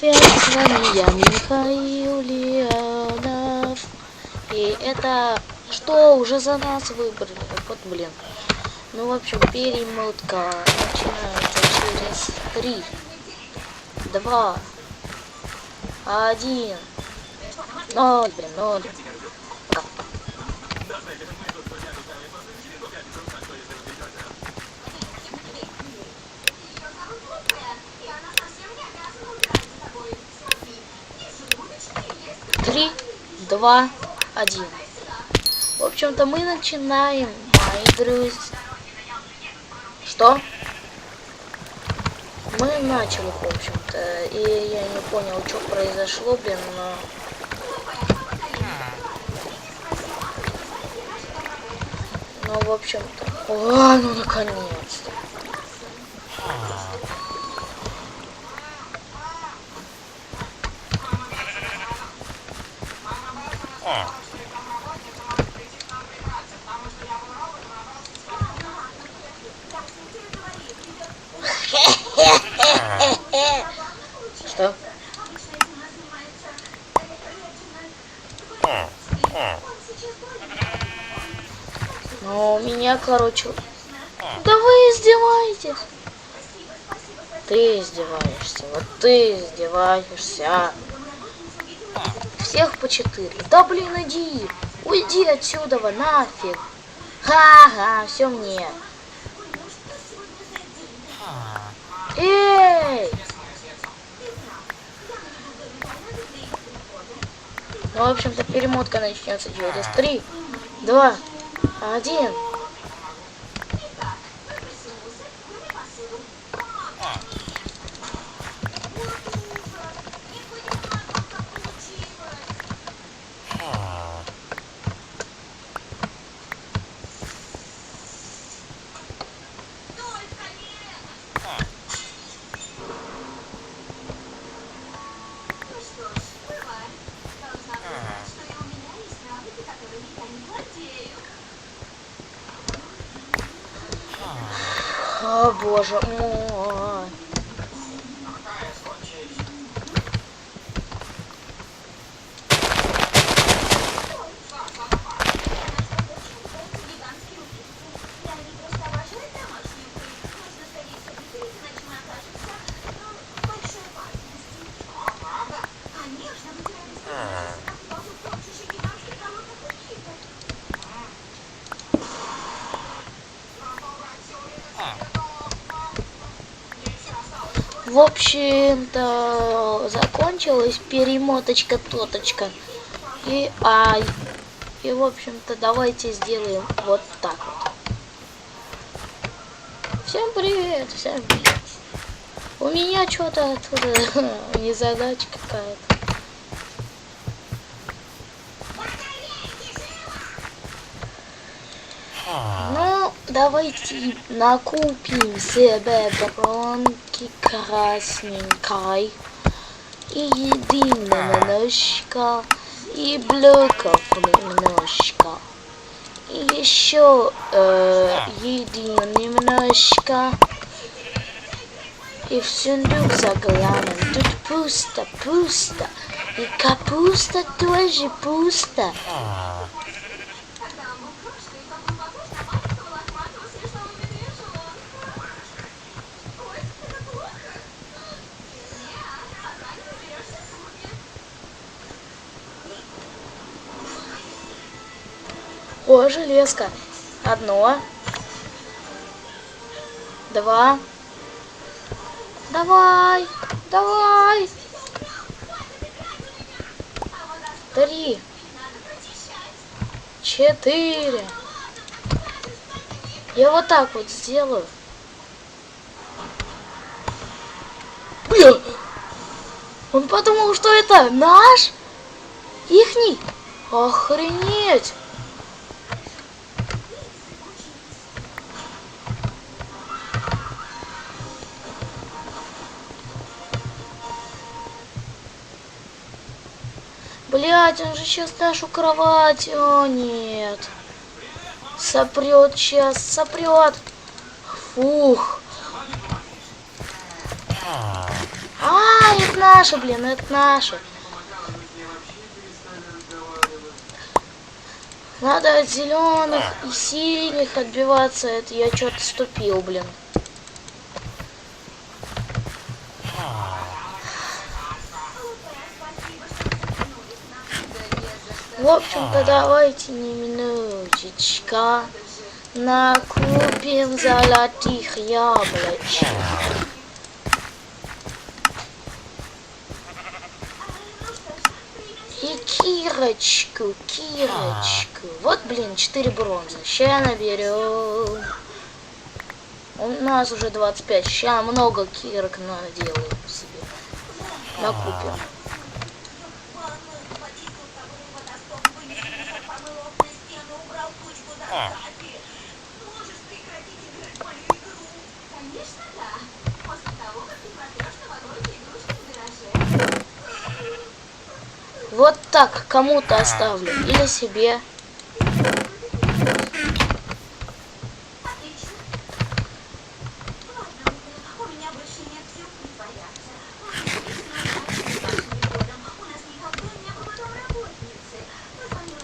Привет, с вами я, Михаил Леонов. И это... Что, уже за нас выбрали? Вот, блин. Ну, в общем, перемотка начинается через три, два, один, ноль, блин, ноль. Три, два, один. В общем-то, мы начинаем, друзья. Что? Мы начали, в общем-то, и я не понял, что произошло, блин, но... Ну, в общем-то... О, ну, наконец-то. Что? Ну, меня, короче... Да вы издеваетесь? Ты издеваешься, вот ты издеваешься. Всех по четыре. Да блин, иди. Уйди отсюда, нафиг. Ха-ха, все мне. Эй! Ну, в общем-то, перемотка начнется через 3, 2, 1. Боже мой. В общем-то, закончилась перемоточка тоточка. И ай. И в общем-то, давайте сделаем вот так вот. Всем привет, всем привет. У меня что-то оттуда незадача какая-то. Ну, давайте накупим себе бронки красненькой и едим немножко, и блоков немножко. И еще э, едим немножко. И в сундук заглянем. Тут пусто, пусто. И капуста тоже пусто. О, железка. Одно. Два. Давай. Давай. Три. Четыре. Я вот так вот сделаю. Бля! Он подумал, что это наш? Ихний? Охренеть! Блять, он же сейчас нашу кровать. О, нет. Сопрет сейчас, сопрет. Фух. А, это наши, блин, это наши. Надо от зеленых и синих отбиваться. Это я что-то ступил, блин. В общем-то, давайте не минуточка. Накупим золотых яблочек. И Кирочку, Кирочку. Вот, блин, 4 бронзы. Ща наберем. У нас уже 25. Ща много кирок наделаю себе. Накупим. Вот так кому-то оставлю. Или себе.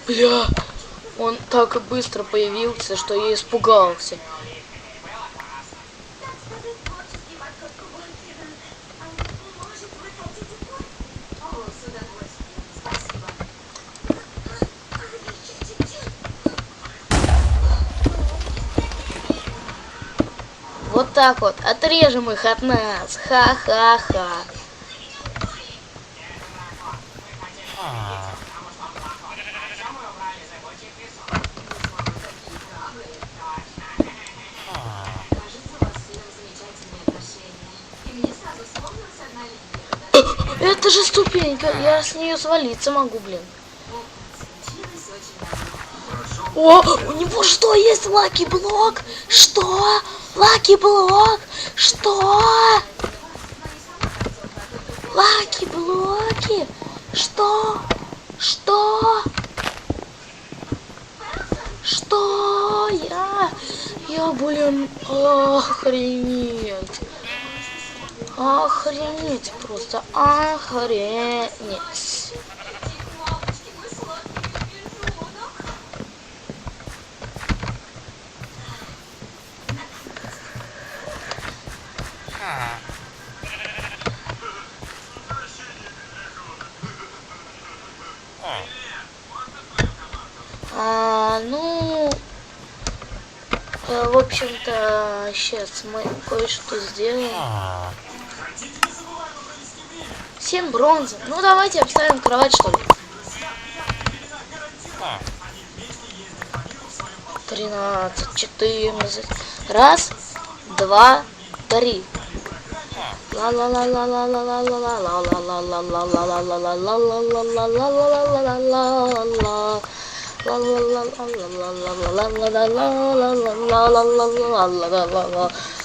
Бля, он так быстро появился, что я испугался. Вот так вот, отрежем их от нас. Ха-ха-ха. Это же ступенька, я с нее свалиться могу, блин. О, у него что, есть лаки блок? Что? Лаки блок? Что? Лаки блоки? Что? Что? Что? Я... Я, блин, охренеть. Охренеть просто, охренеть. А, ну, э, в общем-то, сейчас мы кое-что сделаем. Семь бронзы. Ну, давайте обставим кровать, что ли. Тринадцать, четырнадцать. Раз, два, три. ла ла ла ла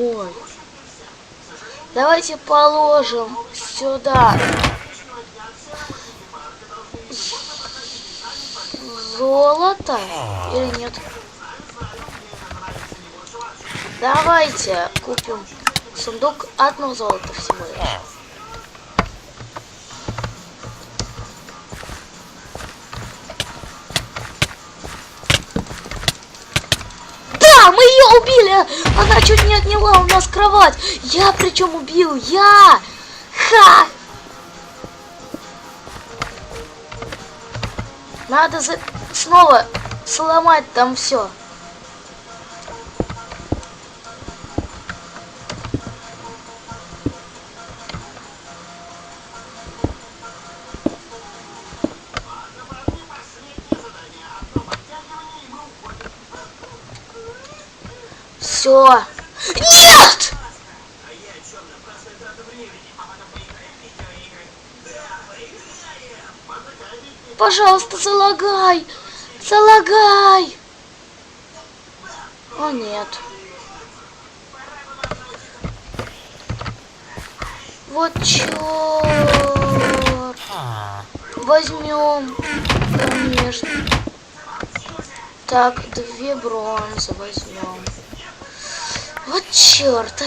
мой. Давайте положим сюда золото или нет? Давайте купим сундук одно золото всего лишь. Убили! Она чуть не отняла у нас кровать! Я причем убил! Я! Ха! Надо за... снова сломать там. Все. Пожалуйста, залагай! Залагай! О, нет. Вот черт. Возьмем, конечно. Так, две бронзы возьмем. Вот черт.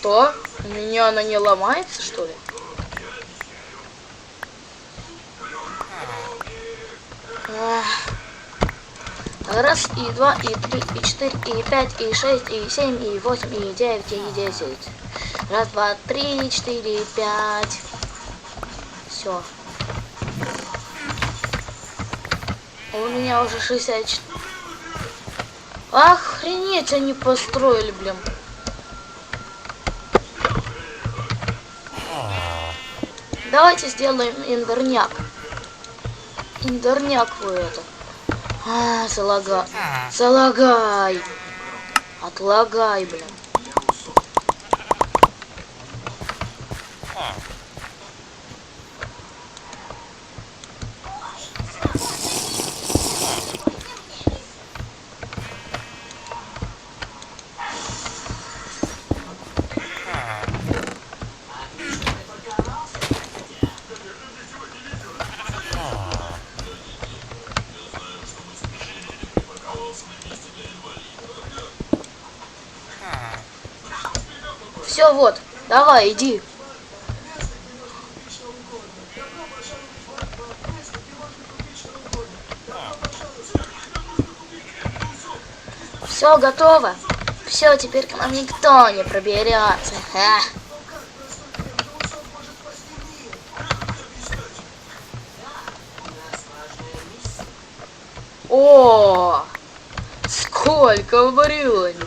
Что? У меня она не ломается, что ли? Ах. Раз, и два, и три, и четыре, и пять, и шесть, и семь, и восемь, и девять, и десять. Раз, два, три, четыре, пять. Все. У меня уже 64. Охренеть, они построили, блин. Давайте сделаем индерняк. Индерняк вы это. А, залага... Залагай. Отлагай, блин. Давай, иди. Все готово. Все, теперь к нам никто не проберется. Ха. О, сколько. Да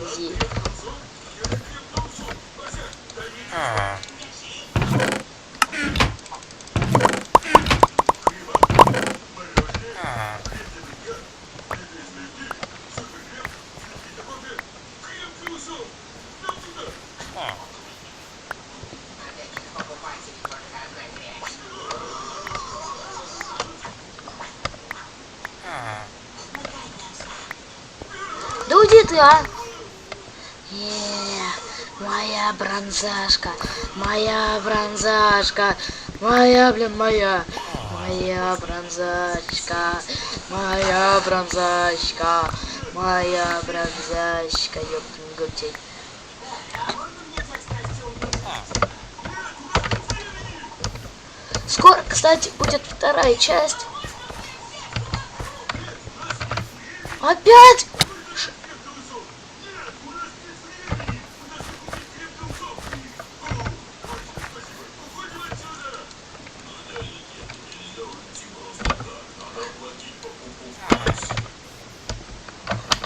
а! Е, моя бронзашка, моя бронзашка, моя, блин, моя, моя бронзачка, моя бронзачка, моя бронзачка, ёптин гутей. Скоро, кстати, будет вторая часть. Опять?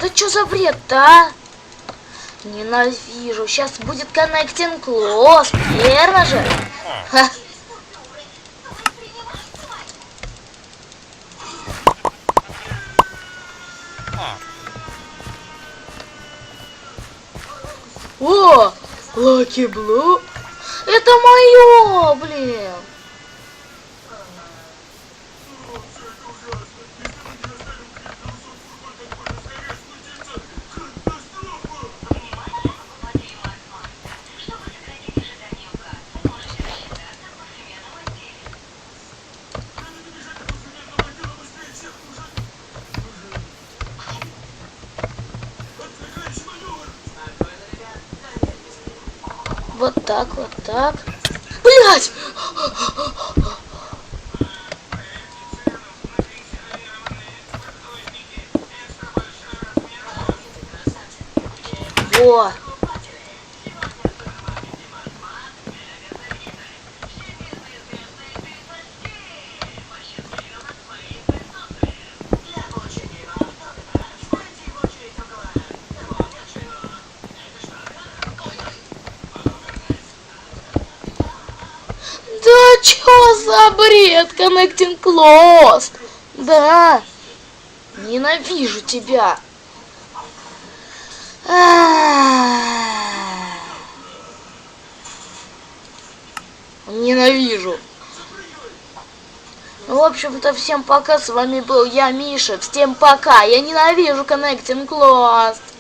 Да что за бред-то, а? Ненавижу. Сейчас будет Connecting Close, верно же? О, Лаки Блу. Это мое, блин. Вот так, вот так. Блять! Во! Да Чё за бред? Connecting closed. Да. Ненавижу тебя. А. Ненавижу. Ну, в общем-то, всем пока. С вами был я, Миша. Всем пока. Я ненавижу Connecting Closed.